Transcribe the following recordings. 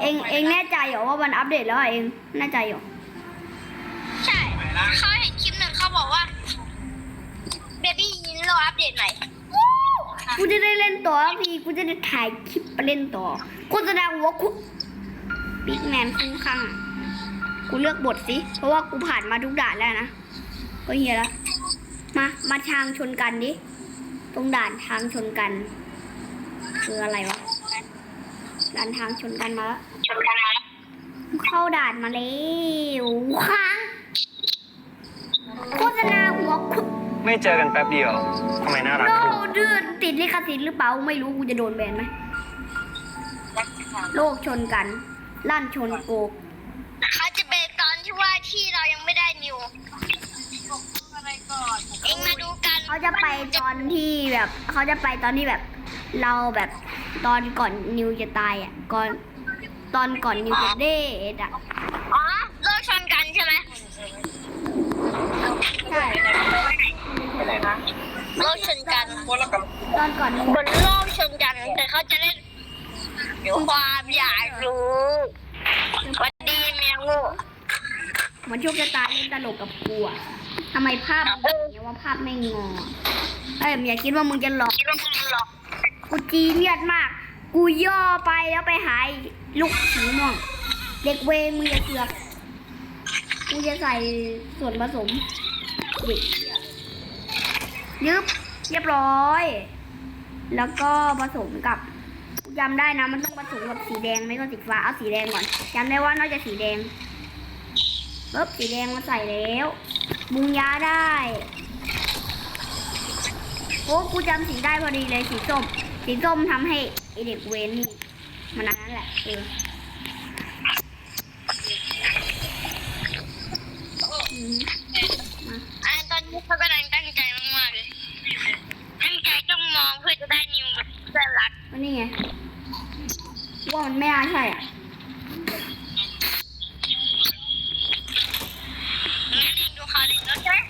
เองเองแน่ใจเหรอว่ามันอัปเดตแล้วอะเองแน่ใจเหรอใช่เขาเห็นคลิปหนึ่งเขาบอกว่าเบบี้ยินรออัปเดตใหม่กูจะได้เล่นต่อสักทีกูจะได้ถ่ายคลิปไปเล่นต่อกูจะดังว่ากูบิ๊กแมนคุ้มข้างกูเลือกบทสิ เพราะว่ากูผ่านมาทุกด่านแล้วนะ ก็เฮียแล้วมา มาทางชนกันดิ ตรงด่านทางชนกัน คืออะไรวะ ด่านทางชนกันมาแล้วชมกันนะเข้าด่านมาแล้วค้างโฆษณาหัวคุกไม่เจอกันแป๊บเดียวทำไมน่ารักโนขึ้นดืดติดลิขสิทธิ์หรือเปล่าไม่รู้กูจะโดนแบนไหมโลกชนกันลั่นชนโกกเขาจะเป็นตอนที่ว่าที่เรายังไม่ได้นิวเองมาดูกันเขาจะไปตอนที่แบบ เขาจะไปตอนที่แบบ เราแบบ ตอนก่อนนิวจะตายอะ ก่อนตอนก่อนนิวจะเดทอะ อ๋อโลกชนกันใช่ไหมใช่โลกชนกันตอนก่อนนิวบนโลกชนกันแต่เขาจะเล่นความอยากรู้สวันดีเมียงูมันโชคชะตาเล่นตลกกับกูอะทำไมภาพมันอย่างเงี้ยว่าภาพไม่งอเอ้ยอย่าคิดว่ามึงจะหลอก คิดว่ามึงหลอก กูจีเนียดมาก กูย่อไปแล้วไปหายลูกสีม่วงเด็กเวมึงอย่าเสือกกูจะใส่ส่วนผสมเด็กยึบเรียบร้อย แล้วก็ผสมกับจำได้นะมันต้องผสมกับสีแดงไม่ก็สีฟ้าเอาสีแดงก่อนจำได้ว่าน่าจะสีแดงปึ๊บสีแดงมาใส่แล้วบุงยาได้โอ้กูจำสีได้พอดีเลยสีส้ม สีส้มทำให้ไอเด็กเวนนี่มันนั้นแหละเออมมา อันตอนนี้เขากำลังตั้งใจมากๆเลย ตั้งใจจ้องมองเพื่อจะได้นิวแบบเพื่อนรัก ก็นี่ไงว่ามันไม่น่าใช่อะ งั้นเองดูเขาเลยแล้วใช่ไหม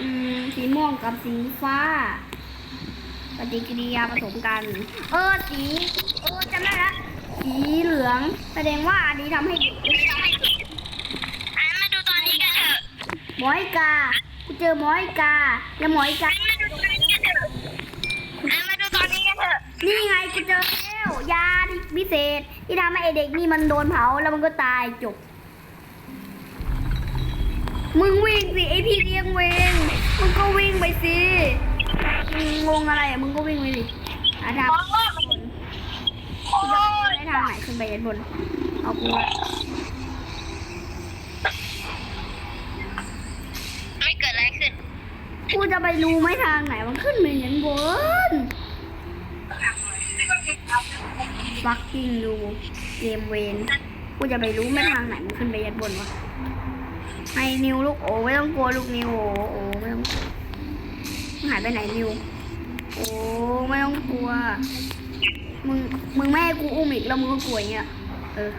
อืม สีม่วงกับสีฟ้า ป ฏิกิริยาผสมกัน เออสีเออจำได้ละสีเหลือง แสดงว่าอันนี้ทำให้เด็กอันมาดูตอนนี้กันเถอะหมอไอกากูเจอหมอไอกาแล้วหมอไอกาอันมาดูตอนนี้กันเถอะอันมาดูตอนนี้กันเถอะนี่ไงกูเจอแล้วยาที่พิเศษ ที่ทำให้ไอเด็กนี่มันโดนเผาแล้วมันก็ตายจบ มึงวิ่งสิไอพี่เลี้ยงเวงมึงก็วิ่งไปสิ มึงงงอะไรอะมึงก็วิ่งไปสิอาทางโอ้ยบนโอ้ยได้ทางไหนขึ้นไปยันบน เอากูไม่เกิดอะไรขึ้น กูจะไปรู้ไหมทางไหนมันขึ้นไปยันบนฟักกิ้งดูเกมเวนกูจะไปรู้ไหมทางไหนมันขึ้นไปยันบนวะให้นิวลูกโอไม่ต้องกลัวลูกนิวโอโอไม่ต้องกลัวมึง หายไปไหนนิว โอ้ไม่ต้องกลัว มึงมึงไม่ให้กูอุ้มอีกแล้วมึงก็กลัวอย่างเงี้ย เออ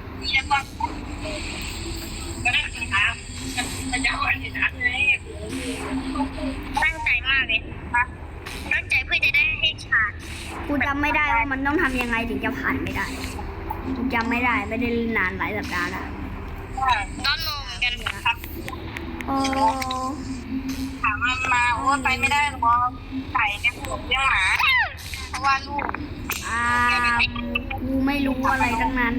ตั้งใจมากเลยตั้งใจเพื่อจะได้ให้ชากูจำไม่ได้ว่ามันต้องทำยังไงถึงจะผ่านไม่ได้กูจำไม่ได้ไม่ได้เล่นนานหลายสัปดาห์แล้วก็งงเหมือนกันครับโอ้ถา มมันมาว่าไปไม่ได้หรอกไก่เนี่ยผมเลี้ยงหมาเพราะว่าลูกอากูไม่รู้อะไรทั้งนั้น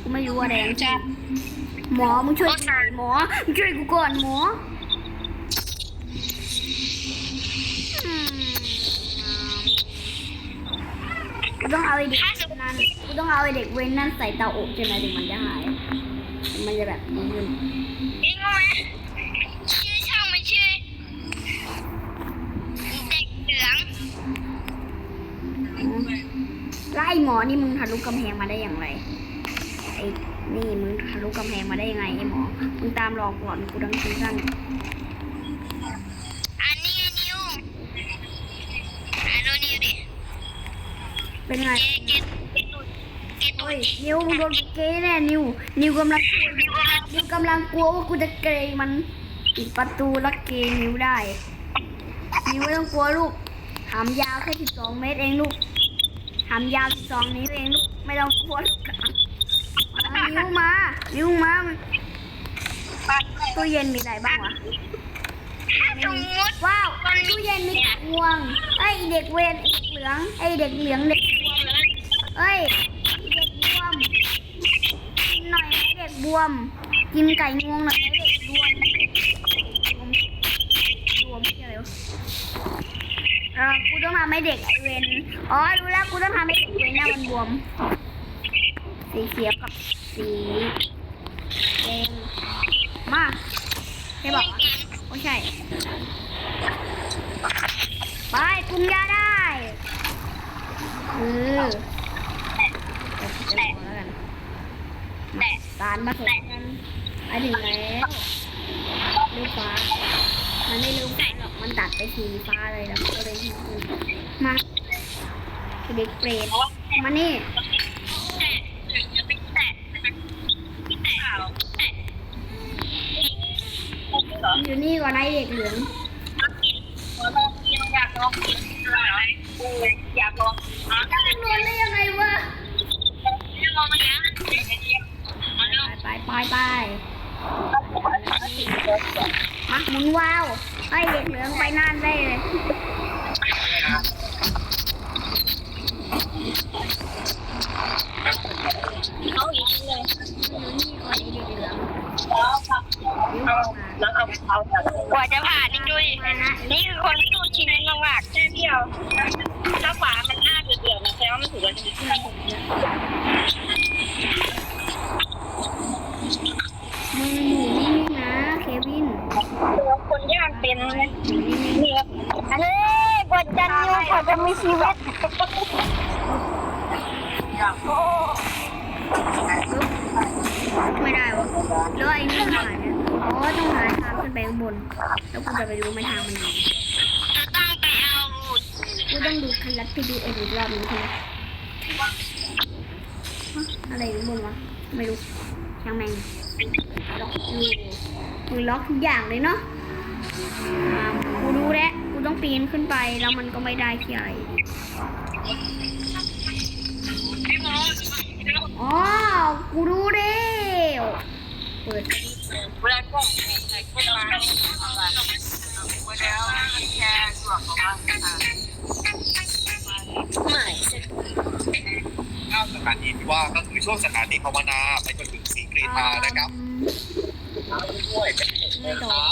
กูไม่รู้อะไรทั้งสิ้นหมอมึงช่วยกูหน่อยหมอมึงช่วยกูก่อนหมออืมกูต้องเอาไอ้เด็กนั้นกูต้องเอาไอ้เด็กเว้นนั่นใส่เตาอบใช่ไหมถึงมันจะหาย มันจะแบบดีขึ้นเองรู้ไหม แล้วไอ้หมอนี่มึงทะลุกำแพงมาได้อย่างไรไอ้นี่มึงทะลุกำแพงมาได้ยังไงไอ้หมอ มึงตามหลอกหลอนกูดังซีซั่นอันนี้นิวอ่าดูนิวดิเป็นไงเกเกเกตเกตุเฮ้ดยนิวมึงโดนเกย์แน่นิว นิวกำลังนิวกำลังกลัวว่ากูจะเกย์มันปิดประตูแล้วเกย์นิวได้นิวไม่ต้องกลัวลูกหามยาวแค่สิบสองเมตรเองลูกามยาวสิบสองนิ้วเองลูกไม่ต้องกลัวลูกยุ่งมากตู้เย็นมีอะไรบ้างวะถ้าสมมติว้าวตู้เย็นมีไก่งวงเอ้ยเด็กเวรเด็กเหลืองไอ้ยเด็กเหลืองเด็กเอ้ยเด็กบวมกินหน่อยไหมเด็กบวม กินไก่งวงหน่อยไหมเด็กบวมบวมบวมไม่ใช่เหรอเออกูต้องทำให้เด็กไอเวนอ๋อรู้แล้วกูต้องทำให้เด็กเวนหน้ามันบวม สีเขียวกับสีแดงมาใช่บอกวะไม่ใช่ ไปปรุงยาได้เออเดี๋ยวจะแล้วกันมาสารผสมกันไปถึงแล้วลูกฟ้ามันไม่รู้ มันตัดไปสีฟ้าเลยแล้วก็เลยมาเด็กเปรตมานี่อยู่นี่ก่อนไอ้เด็กเหลืองอยากลองกินอยากลองจะเป็นนวลได้ยังไงวะลองนะไปไปไปมาหมุนว้าว ไอ้เด็กเหลืองไปน่านได้เลยเขาอีกเลยนี่ก่อนเหล็กเหลืองแล้วเอาเอากว่าจะผ่านนี่ดูนี่คือคนที่ดูชีวิตลำบากแค่เดียวถ้าฝามันหน้าเดือดๆนะแสดงว่ามันถือว่าจะมีที่ไหน็นนี่เนี่ยเฮ้ยกว่าจะนิวกว่าจะมีชีวิตไม่ได้วะแล้วไอ้นี่หายเนี่ยอ๋อต้องหาทางขึ้นไปข้างบน แล้วกูจะไปรู้ไหมทางมันยังไงจะต้องไปเอากูต้องดูคันลัดพีดีเอ็นอีกรอบนึงใช่ไหมฮะอะไรอยู่ข้างบนวะ ไม่รู้ช่างแม่งล็อกอยู่มึงล็อกทุกอย่างเลยเนาะ กูรู้แล้ว กูต้องปีนขึ้นไปแล้วมันก็ไม่ได้ที่อะไรอ๋อ กูรู้แล้วเปิดเวลาพวกใส่พวกมาแล้วแค่ส่วนของมันไม่ข้ามสถานีที่ว่าก็คือช่วงสถานีภาวนาไปจนถึงสีกรีธานะครับด้วยเป็นหกโมงเช้า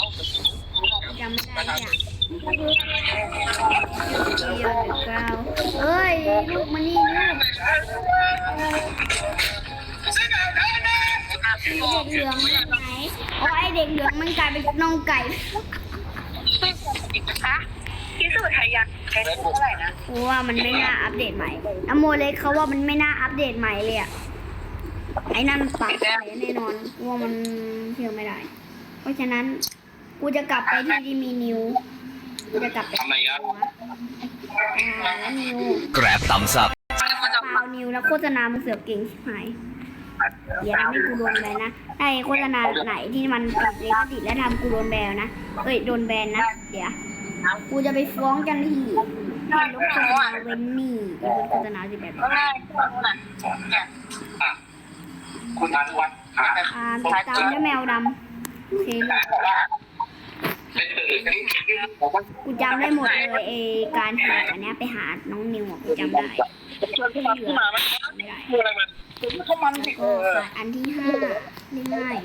จำไม่ได้เนี่ยเดียวหรือเปล่าเอ้ย ลูกมานี่ลูกเด็กเหลืองมันไหนอ๋อไอเด็กเหลืองมันกลายเป็นน้องไก่คะพิสูจน์ไทยยังใช้เท่าไหร่นะเพราะว่ามันไม่น่าอัปเดตใหม่อโมเล็กเขาว่ามันไม่น่าอัปเดตใหม่เลยอะไอ้นั่นปรับอะไรแน่นอนว่ามันเชื่อไม่ได้ เพราะฉะนั้น กูจะกลับไปที่ที่มีนิวกูจะกลับไปทำไมครับอ่าแล้วนิว Grab thumbs up. เปล่านิวแล้วโฆษณามันเสือกเก่งชิบหายอย่าทำให้กูโดนแบนนะถ้าไอ้โฆษณาไหนที่มันติดเลยก็ติดแล้วทำกูโดนแบนนะเอ้ยโดนแบนนะ เดี๋ยว กูจะไปฟ้องเจ้าหน้าที่ให้ลบโฆษณาเว้นหนี่อีกโฆษณาสิแบบก็ง่ายพวกนั้นเนี่ยอะคุณอนุวัฒน์อะอ่าติดตามด้วยแมวดำโอเคเลยเป็นตื่นกันผมว่า กูจำได้หมดเลยเอการหาอันเนี้ยไปหาน้องนิวอะกูจำได้ที่เหลือไม่ได้คืออะไรมันก็มันสิก็ขาดอันที่ห้าง่าย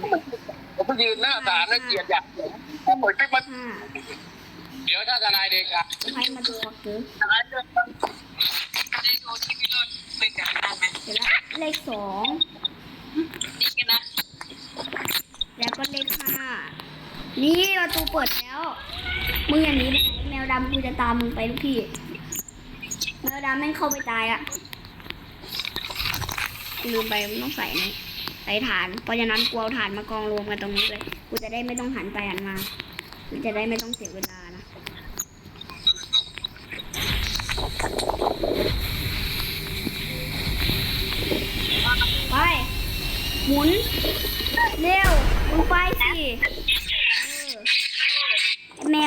ผมไปยืนหน้าศาลแล้วเกียรติอยากผมเหมือนเป็นมันห้าเดี๋ยวถ้าทนายเด็กอะให้มาดูฟักเกอร์แล้วเรื่องในโซที่พี่รถเป็นกันได้ไหมเลขสองนี่กันนะแล้วก็เลขห้า นี่ประตูเปิดแล้ว มึงอย่างนี้แมวดำกูจะตามมึงไปทุกที่แมวดำแม่งเข้าไปตายอะลืมไปมันต้องใส่นี่ใส่ฐาน เพราะฉะนั้นกูเอาฐานมากองรวมกันตรงนี้เลย กูจะได้ไม่ต้องหันไปหันมากูจะได้ไม่ต้องเสียเวลานะไปหมุนเร็วมึงไปสิ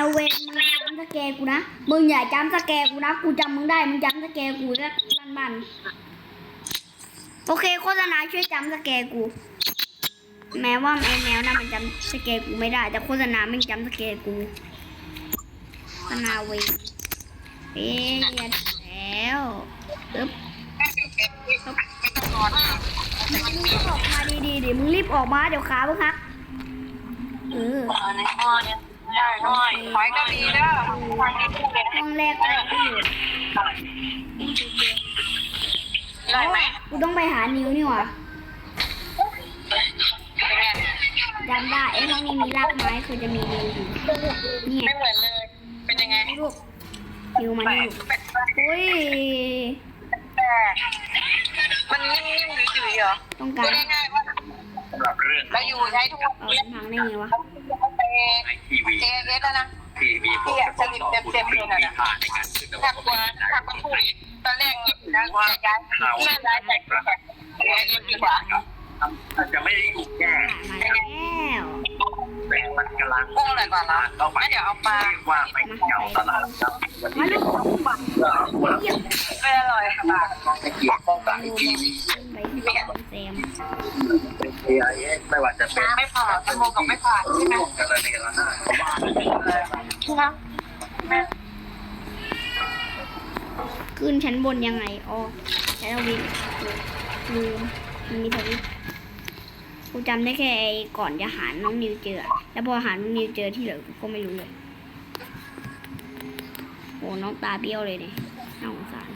วเวนมึงจำสแกกูนะ มึงอย่าจำสแกกูนะ กูจำมึงได้ มึงจำสแกกูแล้วบ้านๆโอเคโฆษณาช่วยจำสแกกู แม้ว่าไอแมวน่ะมันจำสเกกูไม่ได้ แต่โฆษณาไม่จำสเกกูโฆษณาเวเอ๊ะแล้วอึ๊บมึงรีบออกมาดีๆดิมึงรีบออกมาเดี๋ยวขามึงหักเออใน ห้องเนี่ยได้ห้อยไฟก็มีเด้อไฟก็มีเลยห้องแรกอะไรก็อยู่ได้ไหมกูต้องไปหานิ้วนี่หว่าเป็นไงจำได้ไอ้ห้องนี้มีรากไม้คือจะมีนิ้วอยู่นี่ไงไม่เหมือนเลยเป็นยังไงลูกนิ้วมันอยู่อุ้ยมันนิ่มๆดื้อๆเหรอต้องการพูดง่ายๆว่าสำหรับเรื่องเราอยู่ใช้ทุกเอาพังได้ไงวะ เอในทีวีเอเอสแล้วนะทีวีพวกจะต้องสอนคุณกรีธาในการขึ้นระถ้าบบกลัวถ้าก็พูดตอนแรกคิดนะว่าย้ายแม่ย้ายแต่เอเอสดีกว่ามันจะไม่ได้ถูกแก้มาแล้ว แต่มันกำลังกุ้งอร่อยกว่าละเข้าไปเดี๋ยวเอาปลาเรียกว่าไปเที่ยวตลาดครับวันนี้ลูกไม่อร่อยค่ะจะเกี่ยวข้องกับทีวีไปที่บ้านแซมเอไอไม่ว่าจะเป็นไม่ผ่านจมูกกับไม่ผ่านใช่ไหมกันระเนระนาดเพราะขึ้นชั้นบนยังไงอ๋อใช้ทวิตลืมมันมีทวิต กูจำได้แค่ไอ้ก่อนจะหาน้องนิวเจออะแล้วพอหาน้องนิวเจอที่เหลือกูก็ไม่รู้เลยโอ้น้องตาเบี้ยวเลยเนี่ยน่าสงสาร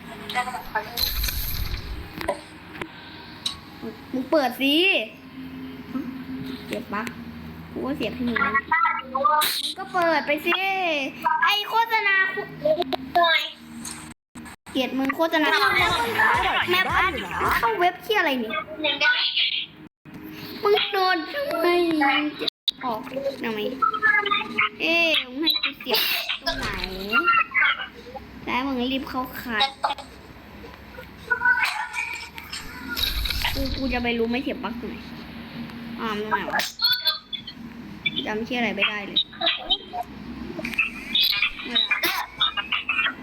มึงเปิดสิเสียบปลั๊กกูก็เสียบให้มึงนะมึงก็เปิดไปสิ ไอโฆษณาคุเกลียดมึงโฆษณาแม่พัดต้องเว็บที่อะไรนี่ มึงโดนทำไมจะออกทำไมเอ๊ะมึงให้กูเสียบตรงไหนแล้วมึงรีบเข้าคัดกูกูจะไปรู้ไม่เสียบปลั๊กตรงไหนอ่าตรงไหนวะจำชื่ออะไรไม่ได้เลย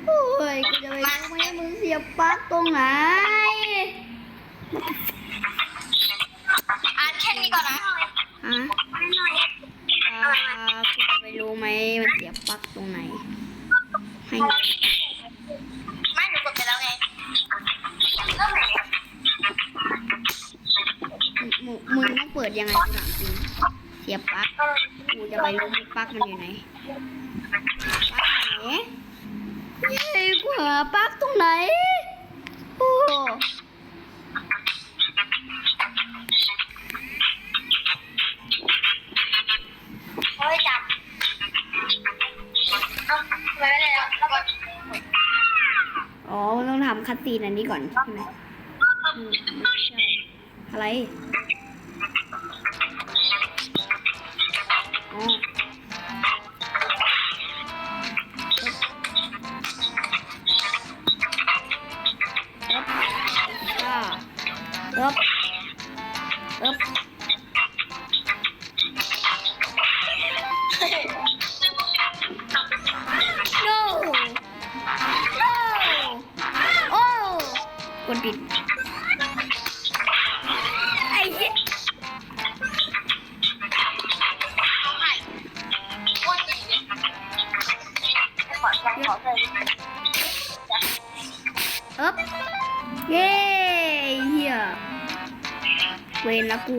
โอ้ยกูจะไปรู้ไหมว่ามึงเสียบปลั๊กตรงไหน ก่อนนะฮะอ่ากูจะไปรู้ไหมมันเสียบปลั๊กตรงไหน ให้ไม่หนูกดไปแล้วไงก็ไหนมึงมึงต้องเปิดยังไงถามจริงเสียบปลั๊กกูจะไปรู้ไหมปลั๊กมันอยู่ไหนปลั๊กไหนเฮ้ยกูหาปลั๊กตรงไหนโอ้ ซีนอันนี้ก่อนใช่ไหมอืมไม่ใช่อะไร เวนละกู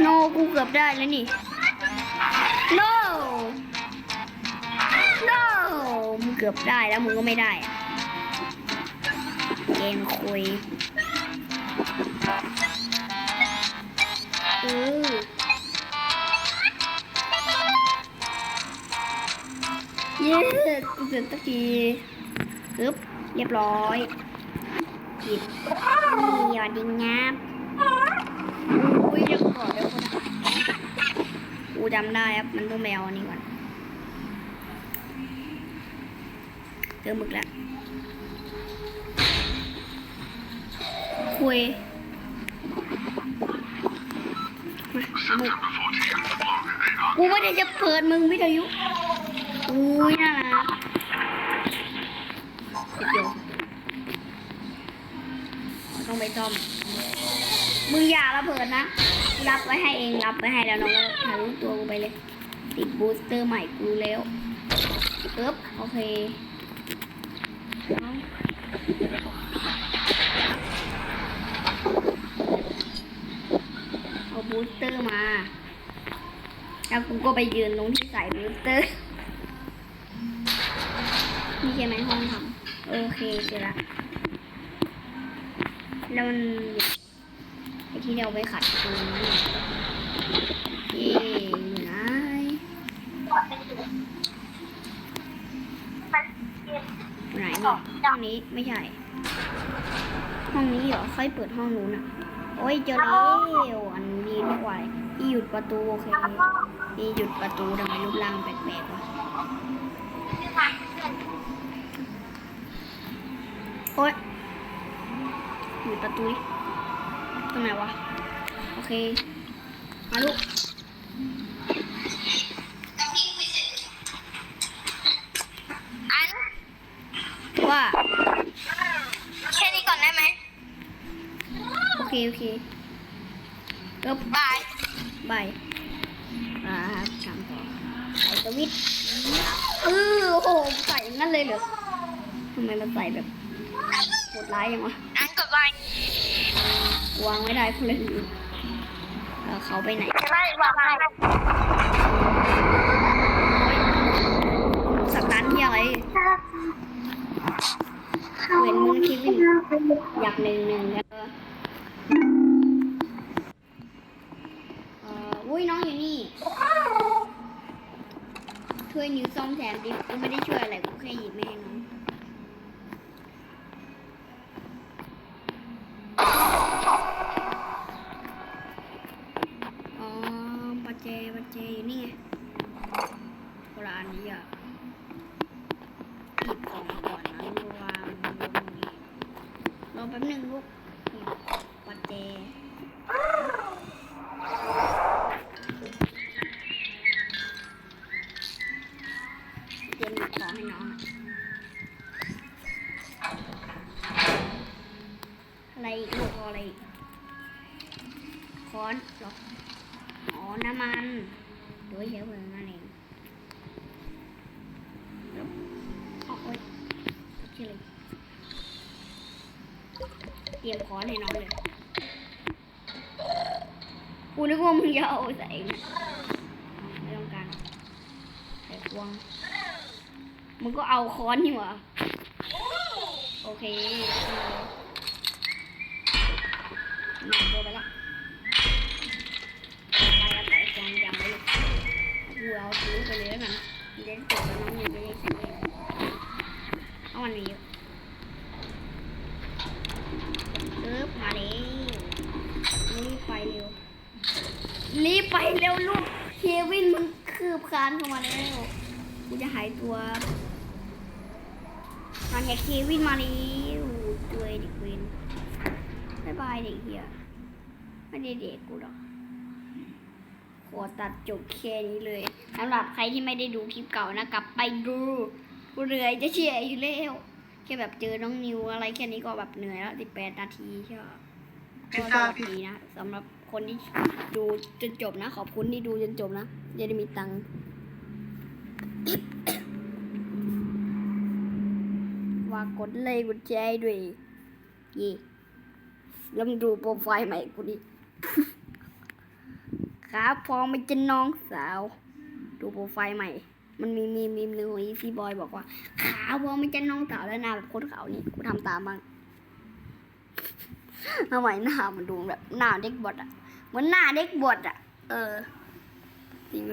โนกูเกือบได้แล้วนี่โนโนมึงเกือบได้แล้วมึงก็ไม่ได้เกมคุยเออเย้กูเสร็จสักึบเรียบร้อยปิดนี่ยอดดิงงับอุ้ยเดี๋ยวก่อนเดี๋ยวก่อนกูจำได้ครับ มันต้องแมวอันนี้ก่อนเจอหมึกแล้วคุยมาหมึกกูไม่ได้จะเปิดมึงวิทยุอุ้ยน่ารักเดี๋ยว ต้อง ไปซ่อมมึงอย่าระเบิดนะรับไว้ให้เองรับไว้ให้แล้วน้องก็ทะลุตัวกูไปเลย ติดบูสเตอร์ใหม่กูแล้วปึ๊บโอเคเอาเอาบูสเตอร์มา แล้วกูก็ไปยืนตรงที่ใส่บูสเตอร์นี่ใช่ไหมห้องทำโอเคเจอละ แล้วมันไอที่เราไปขัดตรงนี้เย่อยู่ไหนอยู่ไหนห้องนี้ไม่ใช่ ห้องนี้เหรอค่อยเปิดห้องนู้นอะ โอ้ยเจอแล้วอันนี้ดีกว่าที่หยุดประตูโอเคที่หยุดประตูทำไมรูปร่างแปลกๆวะโอ้ย หยุดประตูดิตรงไหนวะ โอเค มาลูกอันว่าแค่นี้ก่อนได้ไหมโอเค โอเคก็บายบายครับทำต่อใส่สวิตช์เออโอ้โหใส่อย่างนั้นเลยเหรอทำไมมันใส่แบบโหดร้ายยังวะอัน กดบายวางไม่ได้คุณเลยลืมเออเขาไปไหนไม่วางไม่สตันที่อะไรเว้นมึงคิดอยากหนึ่งหนึ่งแล้วก็อุ้ยน้องอยู่นี่ ช่วยนิ้วซ่อมแซมดิกูไม่ได้ช่วยอะไรกูแค่หยิบแม่ให้น้อง ค้อนเหรออ๋อ น้ำมันโดยเชื้อเพลิงนั่นเองอ๋อโอ๊ยชื่ออะไรเตรียมค้อนให้น้องเลยกูนึกว่ามึงจะเอาใส่เนี่ยไม่ต้องการใส่ควงมึงก็เอาค้อนนี่หว่าโอเค ไปเลยแล้วกันเด็กจบแล้วน้องยังไม่ได้ใช้เลยเอาวันนี้ปึ๊บมาเลยรีบไปเร็วรีบไปเร็วลูกเควินมันคืบคานเข้ามาแล้วกูจะหายตัวมาแค่เควินมาแล้วตัวเด็กเวนบายบายเด็กเฮียไม่ได้เด็กกูหรอก ขอตัดจบแค่นี้เลยสำหรับใครที่ไม่ได้ดูคลิปเก่านะกลับไปดูกูเหนื่อยจะเชียร์อยู่แล้วแค่แบบเจอน้องนิวอะไรแค่นี้ก็แบบเหนื่อยแล้วสิบแปดนาทีใช่ไหมก็สวัสดีนะสำหรับคนที่ดูจนจบนะ ขอบคุณที่ดูจนจบนะจะได้มีตังค์ว่ากดเลยกดแชร์ด้วยเย่แล้วมึงดูโปรไฟล์ใหม่กูดิ ครับพอมันจะน้องสาว ดูโปรไฟล์ใหม่ มันมีมีมีหนึ่งอีซี่บอยบอกว่าขาพอมันจะน้องสาวแล้วหน้าแบบโคตรขาวนี่กูทำตามบ้างทำไมหน้ามันดูแบบหน้าเด็กบดอะเหมือนหน้าเด็กบดอะ เออจริงไหม